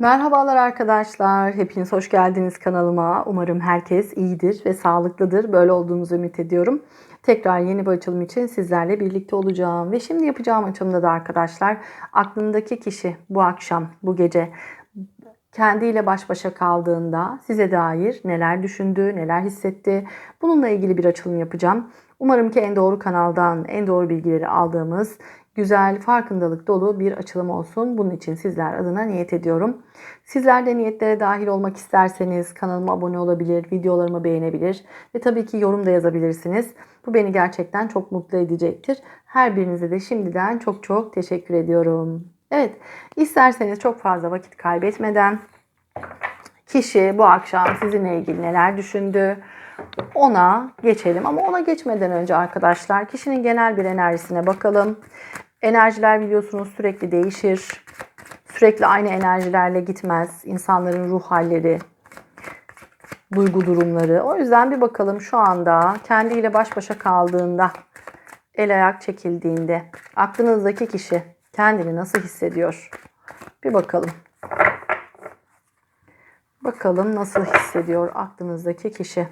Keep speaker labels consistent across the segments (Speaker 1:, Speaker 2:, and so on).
Speaker 1: Merhabalar arkadaşlar. Hepiniz hoş geldiniz kanalıma. Umarım herkes iyidir ve sağlıklıdır. Böyle olduğunuzu ümit ediyorum. Tekrar yeni bir açılım için sizlerle birlikte olacağım. Ve şimdi yapacağım açılımda da arkadaşlar aklındaki kişi bu akşam, bu gece kendiyle baş başa kaldığında size dair neler düşündü, neler hissetti bununla ilgili bir açılım yapacağım. Umarım ki en doğru kanaldan en doğru bilgileri aldığımız güzel, farkındalık dolu bir açılım olsun. Bunun için sizler adına niyet ediyorum. Sizler de niyetlere dahil olmak isterseniz kanalıma abone olabilir, videolarımı beğenebilir ve tabii ki yorum da yazabilirsiniz. Bu beni gerçekten çok mutlu edecektir. Her birinize de şimdiden çok çok teşekkür ediyorum. Evet, isterseniz çok fazla vakit kaybetmeden kişi bu akşam sizinle ilgili neler düşündü, ona geçelim. Ama ona geçmeden önce arkadaşlar kişinin genel bir enerjisine bakalım. Enerjiler biliyorsunuz sürekli değişir. Sürekli aynı enerjilerle gitmez. İnsanların ruh halleri, duygu durumları. O yüzden bir bakalım şu anda kendiyle baş başa kaldığında, el ayak çekildiğinde aklınızdaki kişi kendini nasıl hissediyor? Bir bakalım. Bakalım nasıl hissediyor aklınızdaki kişi.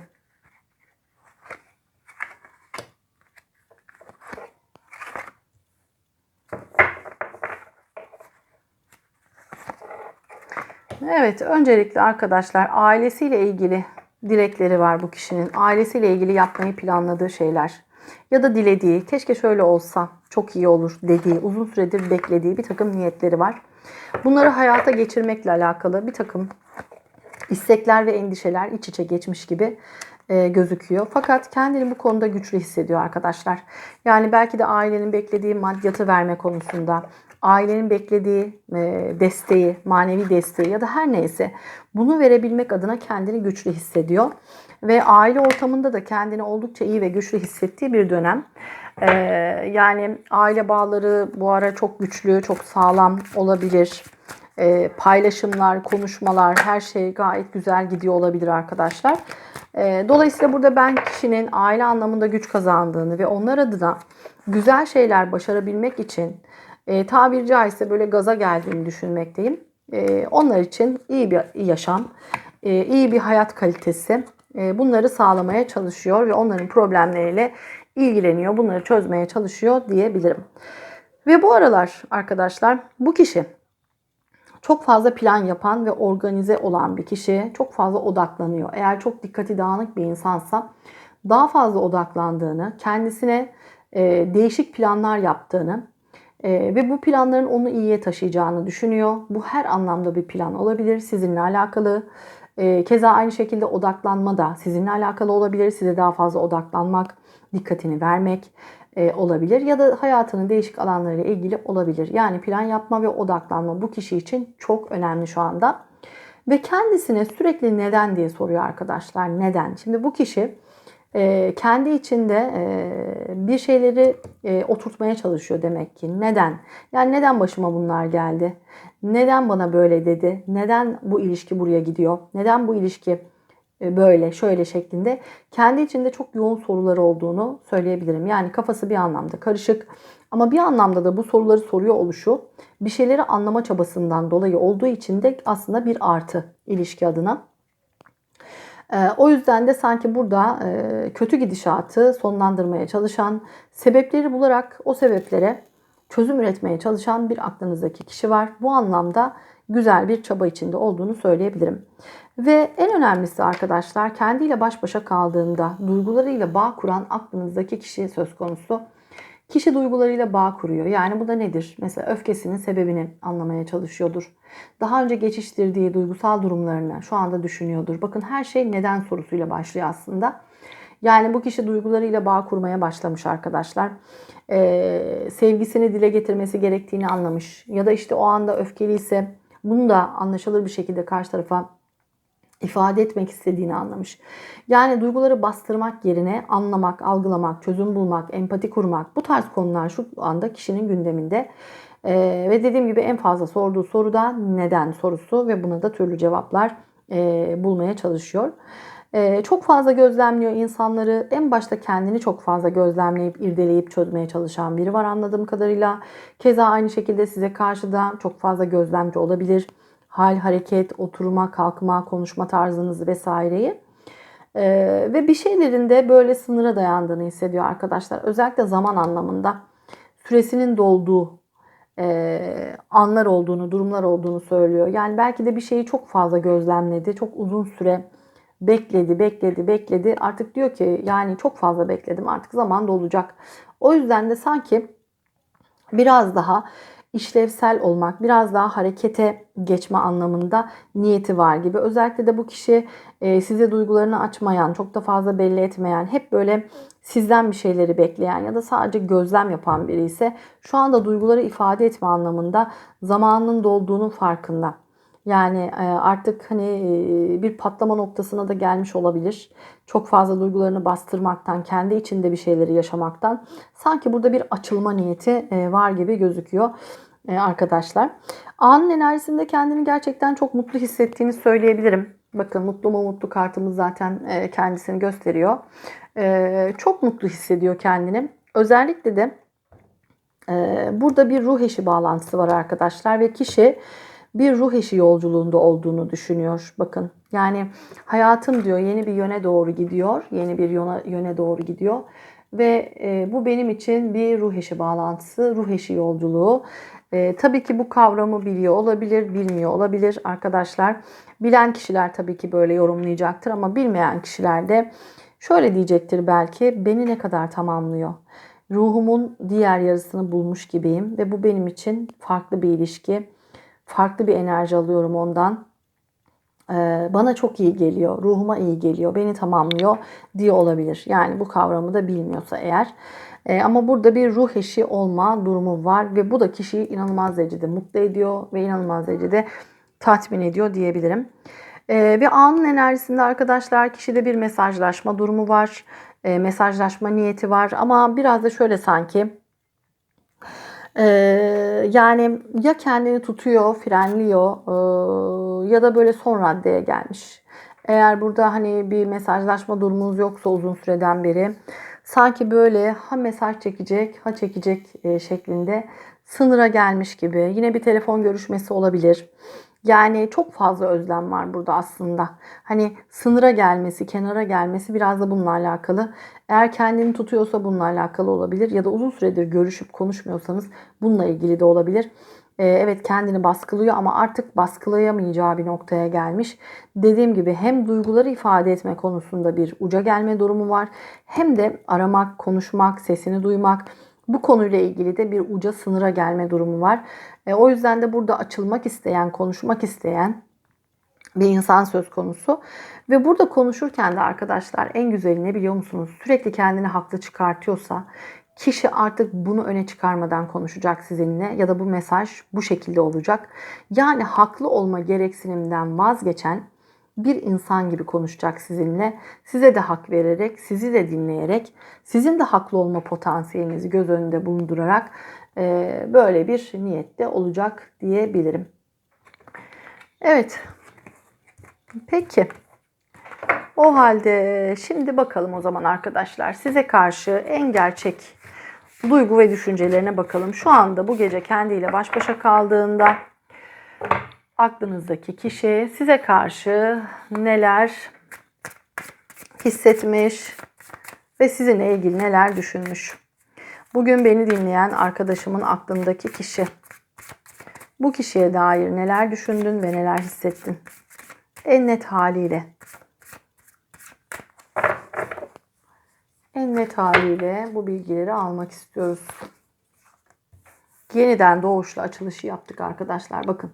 Speaker 1: Evet, öncelikle arkadaşlar ailesiyle ilgili dilekleri var bu kişinin. Ailesiyle ilgili yapmayı planladığı şeyler ya da dilediği, keşke şöyle olsa çok iyi olur dediği, uzun süredir beklediği bir takım niyetleri var. Bunları hayata geçirmekle alakalı bir takım istekler ve endişeler iç içe geçmiş gibi e, gözüküyor. Fakat kendini bu konuda güçlü hissediyor arkadaşlar. Yani belki de ailenin beklediği maddiyatı verme konusunda, ailenin beklediği e, desteği, manevi desteği ya da her neyse bunu verebilmek adına kendini güçlü hissediyor. Ve aile ortamında da kendini oldukça iyi ve güçlü hissettiği bir dönem. Ee, yani aile bağları bu ara çok güçlü, çok sağlam olabilir. Ee, paylaşımlar, konuşmalar her şey gayet güzel gidiyor olabilir arkadaşlar. Dolayısıyla burada ben kişinin aile anlamında güç kazandığını ve onlar adına güzel şeyler başarabilmek için e, tabiri caizse böyle gaza geldiğini düşünmekteyim. E, onlar için iyi bir yaşam, e, iyi bir hayat kalitesi e, bunları sağlamaya çalışıyor ve onların problemleriyle ilgileniyor, bunları çözmeye çalışıyor diyebilirim. Ve bu aralar arkadaşlar bu kişi çok fazla plan yapan ve organize olan bir kişi çok fazla odaklanıyor. Eğer çok dikkati dağınık bir insansa daha fazla odaklandığını, kendisine e, değişik planlar yaptığını e, ve bu planların onu iyiye taşıyacağını düşünüyor. Bu her anlamda bir plan olabilir. Sizinle alakalı. E, keza aynı şekilde odaklanma da sizinle alakalı olabilir. Size daha fazla odaklanmak, dikkatini vermek e, olabilir. Ya da hayatının değişik alanlarıyla ilgili olabilir. Yani plan yapma ve odaklanma bu kişi için çok önemli şu anda. Ve kendisine sürekli neden diye soruyor arkadaşlar. Neden? Şimdi bu kişi e, kendi içinde e, bir şeyleri e, oturtmaya çalışıyor demek ki. Neden? Yani neden başıma bunlar geldi? Neden bana böyle dedi? Neden bu ilişki buraya gidiyor? Neden bu ilişki e, böyle, şöyle şeklinde kendi içinde çok yoğun soruları olduğunu söyleyebilirim. Yani kafası bir anlamda karışık ama bir anlamda da bu soruları soruyor oluşu bir şeyleri anlama çabasından dolayı olduğu için de aslında bir artı ilişki adına. Ee, o yüzden de sanki burada e, kötü gidişatı sonlandırmaya çalışan, sebepleri bularak o sebeplere çözüm üretmeye çalışan bir aklınızdaki kişi var. Bu anlamda güzel bir çaba içinde olduğunu söyleyebilirim. Ve en önemlisi arkadaşlar kendiyle baş başa kaldığında duygularıyla bağ kuran aklınızdaki kişi söz konusu. Kişi duygularıyla bağ kuruyor. Yani bu da nedir? Mesela öfkesinin sebebini anlamaya çalışıyordur. Daha önce geçiştirdiği duygusal durumlarını şu anda düşünüyordur. Bakın her şey neden sorusuyla başlıyor aslında. Yani bu kişi duygularıyla bağ kurmaya başlamış arkadaşlar. Ee, sevgisini dile getirmesi gerektiğini anlamış. Ya da işte o anda öfkeliyse bunu da anlaşılır bir şekilde karşı tarafa ifade etmek istediğini anlamış. Yani duyguları bastırmak yerine anlamak, algılamak, çözüm bulmak, empati kurmak bu tarz konular şu anda kişinin gündeminde. Ee, ve dediğim gibi en fazla sorduğu soru da neden sorusu ve buna da türlü cevaplar e, bulmaya çalışıyor. Ee, çok fazla gözlemliyor insanları. En başta kendini çok fazla gözlemleyip, irdeleyip çözmeye çalışan biri var anladığım kadarıyla. Keza aynı şekilde size karşı da çok fazla gözlemci olabilir hal, hareket, oturma, kalkma, konuşma tarzınızı vesaireyi. Ee, ve bir şeylerin de böyle sınıra dayandığını hissediyor arkadaşlar. Özellikle zaman anlamında süresinin dolduğu e, anlar olduğunu, durumlar olduğunu söylüyor. Yani belki de bir şeyi çok fazla gözlemledi, çok uzun süre bekledi, bekledi, bekledi. Artık diyor ki yani çok fazla bekledim artık zaman dolacak. O yüzden de sanki biraz daha işlevsel olmak, biraz daha harekete geçme anlamında niyeti var gibi. Özellikle de bu kişi e, size duygularını açmayan, çok da fazla belli etmeyen, hep böyle sizden bir şeyleri bekleyen ya da sadece gözlem yapan biri ise şu anda duyguları ifade etme anlamında zamanının dolduğunun farkında. Yani e, artık hani e, bir patlama noktasına da gelmiş olabilir. Çok fazla duygularını bastırmaktan, kendi içinde bir şeyleri yaşamaktan sanki burada bir açılma niyeti e, var gibi gözüküyor arkadaşlar. Anın enerjisinde kendini gerçekten çok mutlu hissettiğini söyleyebilirim. Bakın mutlu mu mutlu kartımız zaten kendisini gösteriyor. Çok mutlu hissediyor kendini. Özellikle de burada bir ruh eşi bağlantısı var arkadaşlar ve kişi bir ruh eşi yolculuğunda olduğunu düşünüyor. Bakın yani hayatım diyor yeni bir yöne doğru gidiyor. Yeni bir yöne, yöne doğru gidiyor. Ve e, bu benim için bir ruh eşi bağlantısı, ruh eşi yolculuğu. E, tabii ki bu kavramı biliyor olabilir, bilmiyor olabilir arkadaşlar. Bilen kişiler tabii ki böyle yorumlayacaktır ama bilmeyen kişiler de şöyle diyecektir belki beni ne kadar tamamlıyor. Ruhumun diğer yarısını bulmuş gibiyim ve bu benim için farklı bir ilişki farklı bir enerji alıyorum ondan. Ee, bana çok iyi geliyor, ruhuma iyi geliyor, beni tamamlıyor diye olabilir. Yani bu kavramı da bilmiyorsa eğer. Ee, ama burada bir ruh eşi olma durumu var ve bu da kişiyi inanılmaz derecede mutlu ediyor ve inanılmaz derecede tatmin ediyor diyebilirim. Ee, ve anın enerjisinde arkadaşlar kişide bir mesajlaşma durumu var. mesajlaşma niyeti var ama biraz da şöyle sanki ee, yani ya kendini tutuyor, frenliyor e, ya da böyle son raddeye gelmiş. Eğer burada hani bir mesajlaşma durumunuz yoksa uzun süreden beri sanki böyle ha mesaj çekecek ha çekecek e, şeklinde sınıra gelmiş gibi. Yine bir telefon görüşmesi olabilir. Yani çok fazla özlem var burada aslında. Hani sınıra gelmesi, kenara gelmesi biraz da bununla alakalı. Eğer kendini tutuyorsa bununla alakalı olabilir ya da uzun süredir görüşüp konuşmuyorsanız bununla ilgili de olabilir. Ee, evet kendini baskılıyor ama artık baskılayamayacağı bir noktaya gelmiş. Dediğim gibi hem duyguları ifade etme konusunda bir uca gelme durumu var. Hem de aramak, konuşmak, sesini duymak, bu konuyla ilgili de bir uca sınıra gelme durumu var. E, o yüzden de burada açılmak isteyen, konuşmak isteyen bir insan söz konusu. Ve burada konuşurken de arkadaşlar en güzeli ne biliyor musunuz? Sürekli kendini haklı çıkartıyorsa kişi artık bunu öne çıkarmadan konuşacak sizinle ya da bu mesaj bu şekilde olacak. Yani haklı olma gereksinimden vazgeçen bir insan gibi konuşacak sizinle. Size de hak vererek, sizi de dinleyerek, sizin de haklı olma potansiyelinizi göz önünde bulundurarak e, böyle bir niyette olacak diyebilirim. Evet. Peki. O halde şimdi bakalım o zaman arkadaşlar. Size karşı en gerçek duygu ve düşüncelerine bakalım. Şu anda bu gece kendiyle baş başa kaldığında aklınızdaki kişi size karşı neler hissetmiş ve sizinle ilgili neler düşünmüş. Bugün beni dinleyen arkadaşımın aklındaki kişi. Bu kişiye dair neler düşündün ve neler hissettin? En net haliyle. En net haliyle bu bilgileri almak istiyoruz. Yeniden doğuşla açılışı yaptık arkadaşlar. Bakın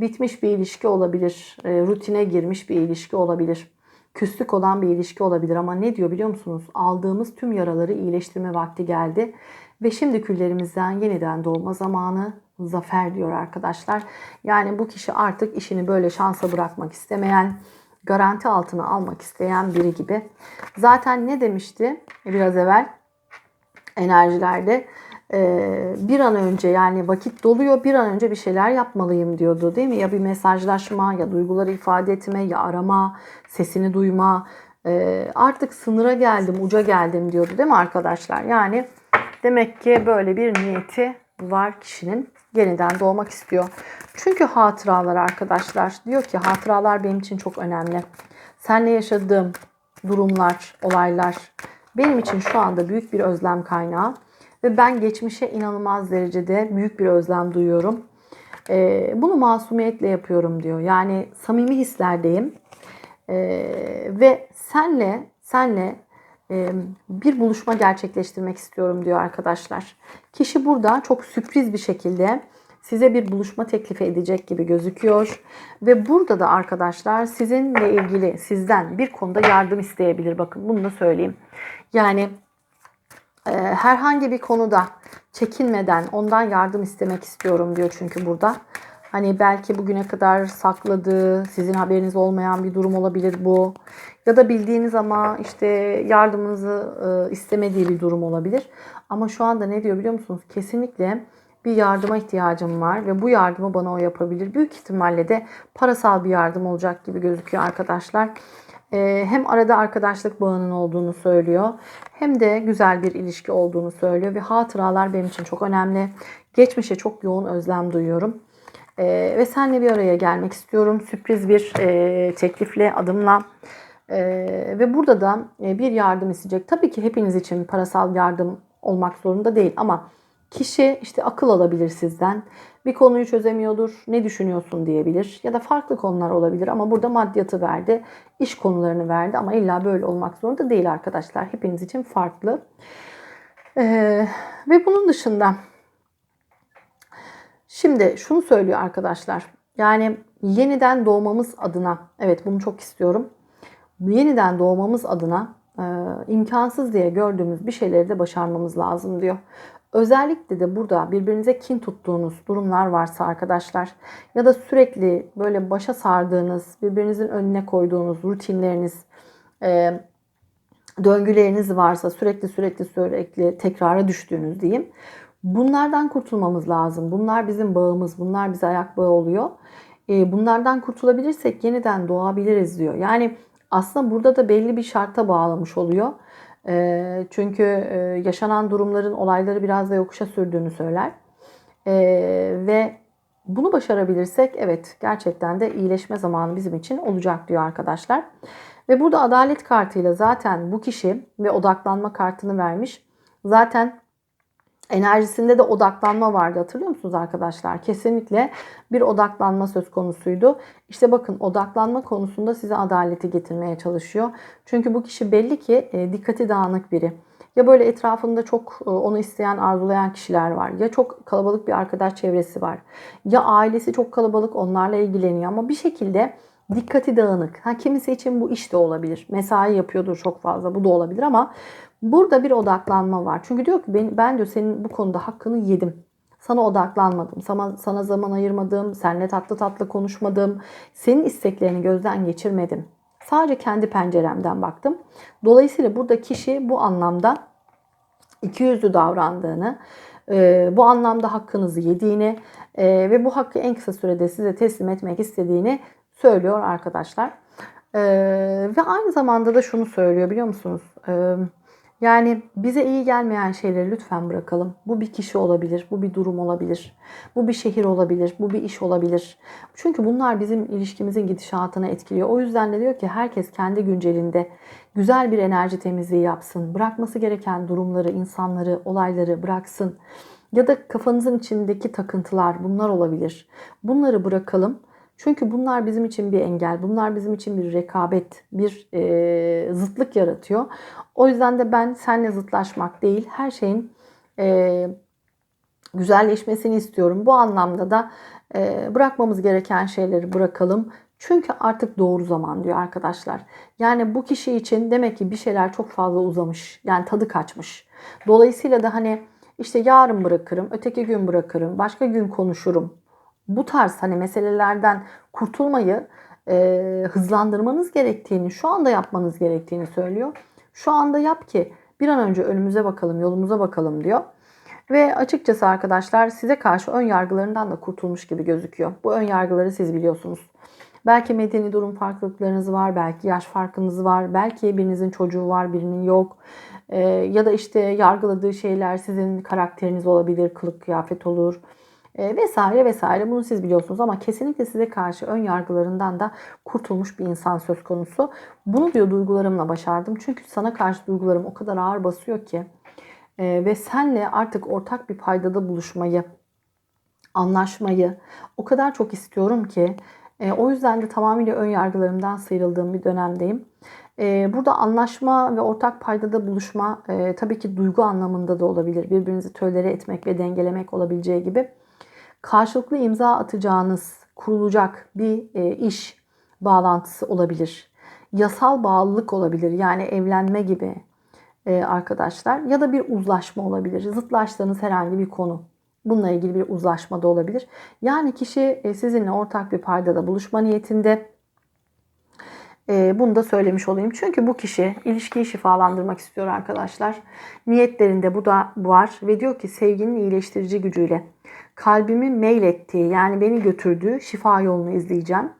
Speaker 1: bitmiş bir ilişki olabilir. E, rutine girmiş bir ilişki olabilir. Küslük olan bir ilişki olabilir ama ne diyor biliyor musunuz? Aldığımız tüm yaraları iyileştirme vakti geldi. Ve şimdi küllerimizden yeniden doğma zamanı zafer diyor arkadaşlar. Yani bu kişi artık işini böyle şansa bırakmak istemeyen, garanti altına almak isteyen biri gibi. Zaten ne demişti biraz evvel enerjilerde? Bir an önce yani vakit doluyor bir an önce bir şeyler yapmalıyım diyordu değil mi? Ya bir mesajlaşma ya duyguları ifade etme ya arama sesini duyma artık sınıra geldim uca geldim diyordu değil mi arkadaşlar? Yani demek ki böyle bir niyeti var kişinin yeniden doğmak istiyor. Çünkü hatıralar arkadaşlar diyor ki hatıralar benim için çok önemli. Seninle yaşadığım durumlar, olaylar benim için şu anda büyük bir özlem kaynağı. Ve ben geçmişe inanılmaz derecede büyük bir özlem duyuyorum. Ee, bunu masumiyetle yapıyorum diyor. Yani samimi hislerdeyim. Ee, ve senle, senle e, bir buluşma gerçekleştirmek istiyorum diyor arkadaşlar. Kişi burada çok sürpriz bir şekilde size bir buluşma teklifi edecek gibi gözüküyor. Ve burada da arkadaşlar sizinle ilgili sizden bir konuda yardım isteyebilir. Bakın bunu da söyleyeyim. Yani e, herhangi bir konuda çekinmeden ondan yardım istemek istiyorum diyor çünkü burada. Hani belki bugüne kadar sakladığı, sizin haberiniz olmayan bir durum olabilir bu. Ya da bildiğiniz ama işte yardımınızı e, istemediği bir durum olabilir. Ama şu anda ne diyor biliyor musunuz? Kesinlikle bir yardıma ihtiyacım var ve bu yardımı bana o yapabilir. Büyük ihtimalle de parasal bir yardım olacak gibi gözüküyor arkadaşlar. Ee, hem arada arkadaşlık bağının olduğunu söylüyor hem de güzel bir ilişki olduğunu söylüyor ve hatıralar benim için çok önemli. Geçmişe çok yoğun özlem duyuyorum. Ee, ve seninle bir araya gelmek istiyorum. Sürpriz bir e, teklifle, adımla. Ee, ve burada da e, bir yardım isteyecek. Tabii ki hepiniz için parasal yardım olmak zorunda değil ama Kişi işte akıl alabilir sizden. Bir konuyu çözemiyordur. Ne düşünüyorsun diyebilir. Ya da farklı konular olabilir ama burada maddiyatı verdi. iş konularını verdi ama illa böyle olmak zorunda değil arkadaşlar. Hepiniz için farklı. Ee, ve bunun dışında şimdi şunu söylüyor arkadaşlar. Yani yeniden doğmamız adına evet bunu çok istiyorum. Yeniden doğmamız adına e, imkansız diye gördüğümüz bir şeyleri de başarmamız lazım diyor. Özellikle de burada birbirinize kin tuttuğunuz durumlar varsa arkadaşlar ya da sürekli böyle başa sardığınız, birbirinizin önüne koyduğunuz rutinleriniz, e, döngüleriniz varsa sürekli sürekli sürekli tekrara düştüğünüz diyeyim. Bunlardan kurtulmamız lazım. Bunlar bizim bağımız, bunlar bize ayak bağı oluyor. E, bunlardan kurtulabilirsek yeniden doğabiliriz diyor. Yani aslında burada da belli bir şarta bağlamış oluyor. Çünkü yaşanan durumların olayları biraz da yokuşa sürdüğünü söyler. Ve bunu başarabilirsek evet gerçekten de iyileşme zamanı bizim için olacak diyor arkadaşlar. Ve burada adalet kartıyla zaten bu kişi ve odaklanma kartını vermiş. Zaten enerjisinde de odaklanma vardı hatırlıyor musunuz arkadaşlar? Kesinlikle bir odaklanma söz konusuydu. İşte bakın odaklanma konusunda size adaleti getirmeye çalışıyor. Çünkü bu kişi belli ki e, dikkati dağınık biri. Ya böyle etrafında çok e, onu isteyen, arzulayan kişiler var. Ya çok kalabalık bir arkadaş çevresi var. Ya ailesi çok kalabalık onlarla ilgileniyor ama bir şekilde dikkati dağınık. Ha, kimisi için bu iş de olabilir. Mesai yapıyordur çok fazla. Bu da olabilir ama Burada bir odaklanma var. Çünkü diyor ki ben, ben diyor senin bu konuda hakkını yedim. Sana odaklanmadım. Sana, sana zaman ayırmadım. Seninle tatlı tatlı konuşmadım. Senin isteklerini gözden geçirmedim. Sadece kendi penceremden baktım. Dolayısıyla burada kişi bu anlamda ikiyüzlü davrandığını, e, bu anlamda hakkınızı yediğini e, ve bu hakkı en kısa sürede size teslim etmek istediğini söylüyor arkadaşlar. E, ve aynı zamanda da şunu söylüyor biliyor musunuz? Yani bize iyi gelmeyen şeyleri lütfen bırakalım. Bu bir kişi olabilir, bu bir durum olabilir, bu bir şehir olabilir, bu bir iş olabilir. Çünkü bunlar bizim ilişkimizin gidişatını etkiliyor. O yüzden de diyor ki herkes kendi güncelinde güzel bir enerji temizliği yapsın. Bırakması gereken durumları, insanları, olayları bıraksın. Ya da kafanızın içindeki takıntılar bunlar olabilir. Bunları bırakalım çünkü bunlar bizim için bir engel, bunlar bizim için bir rekabet, bir e, zıtlık yaratıyor. O yüzden de ben seninle zıtlaşmak değil, her şeyin e, güzelleşmesini istiyorum. Bu anlamda da e, bırakmamız gereken şeyleri bırakalım. Çünkü artık doğru zaman diyor arkadaşlar. Yani bu kişi için demek ki bir şeyler çok fazla uzamış. Yani tadı kaçmış. Dolayısıyla da hani işte yarın bırakırım, öteki gün bırakırım, başka gün konuşurum bu tarz hani meselelerden kurtulmayı e, hızlandırmanız gerektiğini, şu anda yapmanız gerektiğini söylüyor. Şu anda yap ki bir an önce önümüze bakalım, yolumuza bakalım diyor. Ve açıkçası arkadaşlar size karşı ön yargılarından da kurtulmuş gibi gözüküyor. Bu ön yargıları siz biliyorsunuz. Belki medeni durum farklılıklarınız var, belki yaş farkınız var, belki birinizin çocuğu var, birinin yok. Ee, ya da işte yargıladığı şeyler sizin karakteriniz olabilir, kılık kıyafet olur e, vesaire vesaire bunu siz biliyorsunuz ama kesinlikle size karşı ön yargılarından da kurtulmuş bir insan söz konusu. Bunu diyor duygularımla başardım. Çünkü sana karşı duygularım o kadar ağır basıyor ki e, ve senle artık ortak bir paydada buluşmayı, anlaşmayı o kadar çok istiyorum ki e, o yüzden de tamamıyla ön yargılarımdan sıyrıldığım bir dönemdeyim. E, burada anlaşma ve ortak paydada buluşma e, tabii ki duygu anlamında da olabilir. Birbirinizi tölere etmek ve dengelemek olabileceği gibi karşılıklı imza atacağınız kurulacak bir e, iş bağlantısı olabilir. Yasal bağlılık olabilir. Yani evlenme gibi e, arkadaşlar ya da bir uzlaşma olabilir. Zıtlaştığınız herhangi bir konu. Bununla ilgili bir uzlaşma da olabilir. Yani kişi e, sizinle ortak bir paydada buluşma niyetinde. E, bunu da söylemiş olayım. Çünkü bu kişi ilişkiyi şifalandırmak istiyor arkadaşlar. Niyetlerinde bu da var ve diyor ki sevginin iyileştirici gücüyle kalbimi meylettiği yani beni götürdüğü şifa yolunu izleyeceğim.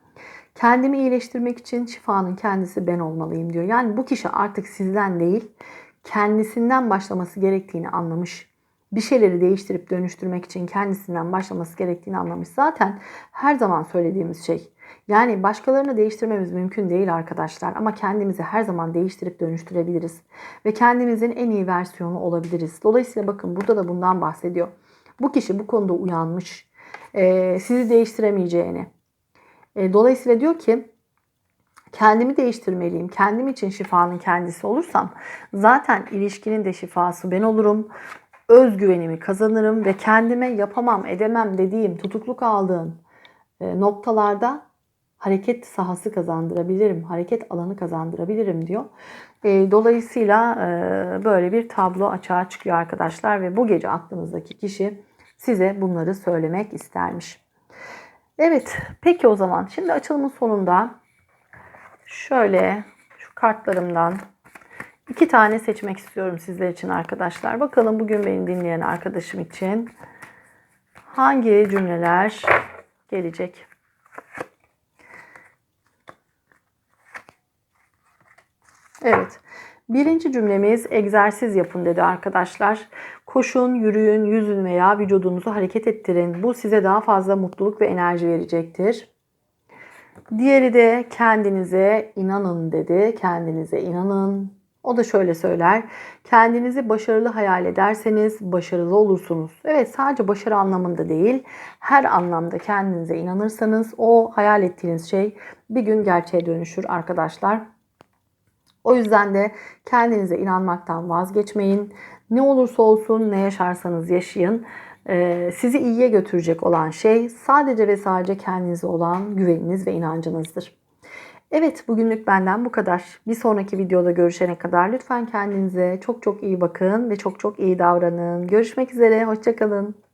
Speaker 1: Kendimi iyileştirmek için şifanın kendisi ben olmalıyım diyor. Yani bu kişi artık sizden değil kendisinden başlaması gerektiğini anlamış. Bir şeyleri değiştirip dönüştürmek için kendisinden başlaması gerektiğini anlamış. Zaten her zaman söylediğimiz şey. Yani başkalarını değiştirmemiz mümkün değil arkadaşlar ama kendimizi her zaman değiştirip dönüştürebiliriz ve kendimizin en iyi versiyonu olabiliriz. Dolayısıyla bakın burada da bundan bahsediyor. Bu kişi bu konuda uyanmış. Ee, sizi değiştiremeyeceğini. Ee, dolayısıyla diyor ki kendimi değiştirmeliyim. Kendim için şifanın kendisi olursam zaten ilişkinin de şifası ben olurum. Özgüvenimi kazanırım ve kendime yapamam, edemem dediğim, tutukluk aldığım e, noktalarda hareket sahası kazandırabilirim, hareket alanı kazandırabilirim diyor. E, dolayısıyla e, böyle bir tablo açığa çıkıyor arkadaşlar ve bu gece aklınızdaki kişi size bunları söylemek istermiş. Evet, peki o zaman şimdi açılımın sonunda şöyle şu kartlarımdan iki tane seçmek istiyorum sizler için arkadaşlar. Bakalım bugün beni dinleyen arkadaşım için hangi cümleler gelecek? Evet. Birinci cümlemiz egzersiz yapın dedi arkadaşlar. Koşun, yürüyün, yüzün veya vücudunuzu hareket ettirin. Bu size daha fazla mutluluk ve enerji verecektir. Diğeri de kendinize inanın dedi. Kendinize inanın. O da şöyle söyler. Kendinizi başarılı hayal ederseniz başarılı olursunuz. Evet sadece başarı anlamında değil. Her anlamda kendinize inanırsanız o hayal ettiğiniz şey bir gün gerçeğe dönüşür arkadaşlar. O yüzden de kendinize inanmaktan vazgeçmeyin. Ne olursa olsun ne yaşarsanız yaşayın. Ee, sizi iyiye götürecek olan şey sadece ve sadece kendinize olan güveniniz ve inancınızdır. Evet bugünlük benden bu kadar. Bir sonraki videoda görüşene kadar lütfen kendinize çok çok iyi bakın ve çok çok iyi davranın. Görüşmek üzere, hoşçakalın.